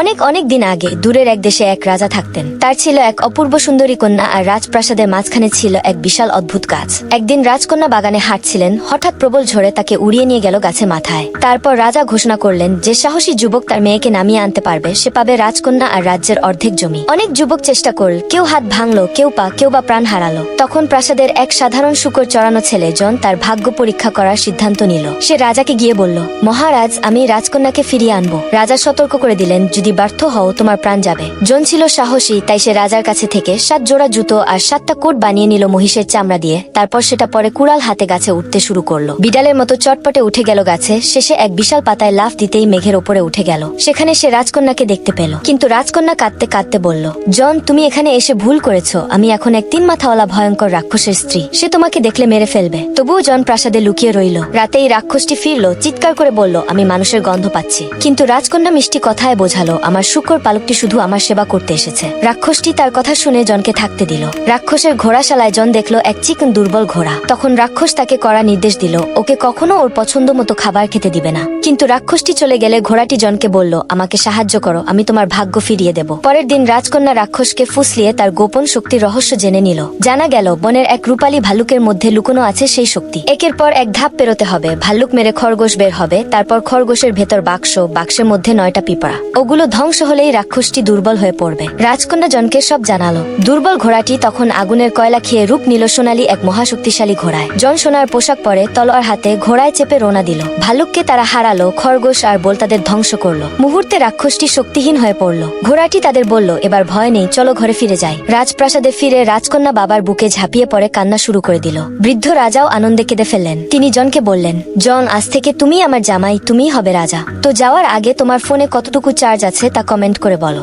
অনেক অনেক দিন আগে দূরের এক দেশে এক রাজা থাকতেন। তার ছিল এক অপূর্ব সুন্দরী কন্যা আর রাজপ্রাসাদের মাঝখানে ছিল এক বিশাল অদ্ভুত গাছ। একদিন রাজকন্যা বাগানে হাঁটছিলেন, হঠাৎ প্রবল ঝড়ে তাকে উড়িয়ে নিয়ে গেল গাছে মাথায়। তারপর রাজা ঘোষণা করলেন যে সাহসী যুবক তার মেয়েকে নামিয়ে আনতে পারবে, সে পাবে রাজকন্যা আর রাজ্যের অর্ধেক জমি। অনেক যুবক চেষ্টা করল, কেউ হাত ভাঙলো, কেউ পা, কেউ বা প্রাণ হারালো। তখন প্রাসাদের এক সাধারণ শুকর চড়ানো ছেলে জন তার ভাগ্য পরীক্ষা করার সিদ্ধান্ত নিল। সে রাজাকে গিয়ে বলল, মহারাজ, আমি রাজকন্যাকে ফিরিয়ে আনব। রাজা সতর্ক করে দিলেন যদি ব্যর্থ হও, তোমার প্রাণ যাবে। জন ছিল সাহসী, তাই সে রাজার কাছে থেকে সাত জোড়া জুতো আর সাতটা কোট বানিয়ে নিল মহিষের চামড়া দিয়ে। তারপর সেটা পরে কুড়াল হাতে গাছে উঠতে শুরু করল। বিড়ালের মতো চটপটে উঠে গেল গাছে, শেষে এক বিশাল পাতায় লাফ দিতেই মেঘের ওপরে উঠে গেল। সেখানে সে রাজকন্যাকে দেখতে পেল। কিন্তু রাজকন্যা কাঁদতে কাঁদতে বলল, জন, তুমি এখানে এসে ভুল করেছ। আমি এখন এক তিন মাথাওয়ালা ভয়ঙ্কর রাক্ষসের স্ত্রী। সে তোমাকে দেখলে মেরে ফেলবে। তবুও জন প্রাসাদে লুকিয়ে রইল। রাতেই রাক্ষসটি ফিরলো, চিৎকার করে বলল, আমি মানুষের গন্ধ পাচ্ছি। কিন্তু রাজকন্যা মিষ্টি কথায় বোঝালো আমার শুকর পালকটি শুধু আমার সেবা করতে এসেছে। রাক্ষসটি তার কথা শুনে জনকে থাকতে দিল। রাক্ষসের ঘোড়াশালায় জন দেখল এক চিকন দুর্বল ঘোড়া। তখন রাক্ষস তাকে করা নির্দেশ দিল, ওকে কখনো ওর পছন্দ মতো খাবার খেতে দিবে না। কিন্তু রাক্ষসটি চলে গেলে ঘোড়াটি জনকে বলল, আমাকে সাহায্য করো, আমি তোমার ভাগ্য ফিরিয়ে দেব। পরের দিন রাজকন্যা রাক্ষসকে ফুসলিয়ে তার গোপন শক্তির রহস্য জেনে নিল। জানা গেল, বনের এক রূপালী ভাল্লুকের মধ্যে লুকোনো আছে সেই শক্তি। একের পর এক ধাপ পেরোতে হবে ভাল্লুক মেরে খরগোশ বের হবে, তারপর খরগোশের ভেতর বাক্স, বাক্সের মধ্যে নয়টা পিঁপড়া। ওগুলো ধ্বংস হলেই রাক্ষসটি দুর্বল হয়ে পড়বে। রাজকন্যা জনকে সব জানালো। দুর্বল ঘোড়াটি তখন আগুনের কয়লা খেয়ে রূপ নিল সোনালী এক মহাশক্তিশালী ঘোড়ায়। জন সোনার পোশাক পরে তলোয়ার হাতে ঘোড়ায় চেপে রোনা দিল। ভালুককে তারা হারালো, খরগোশ আর বল তাদের ধ্বংস করল। মুহূর্তে রাক্ষসটি শক্তিহীন হয়ে পড়ল। ঘোড়াটি তাদের বলল, এবার ভয় নেই, চলো ঘরে ফিরে যাই। রাজপ্রাসাদে ফিরে রাজকন্যা বাবার বুকে ঝাঁপিয়ে পড়ে কান্না শুরু করে দিল। বৃদ্ধ রাজাও আনন্দে কেঁদে ফেললেন। তিনি জনকে বললেন, জন, আজ থেকে তুমি আমার জামাই, তুমিই হবে রাজা। তো যাওয়ার আগে তোমার ফোনে কতটুকু চার্জ আছে তা কমেন্ট করে বলো।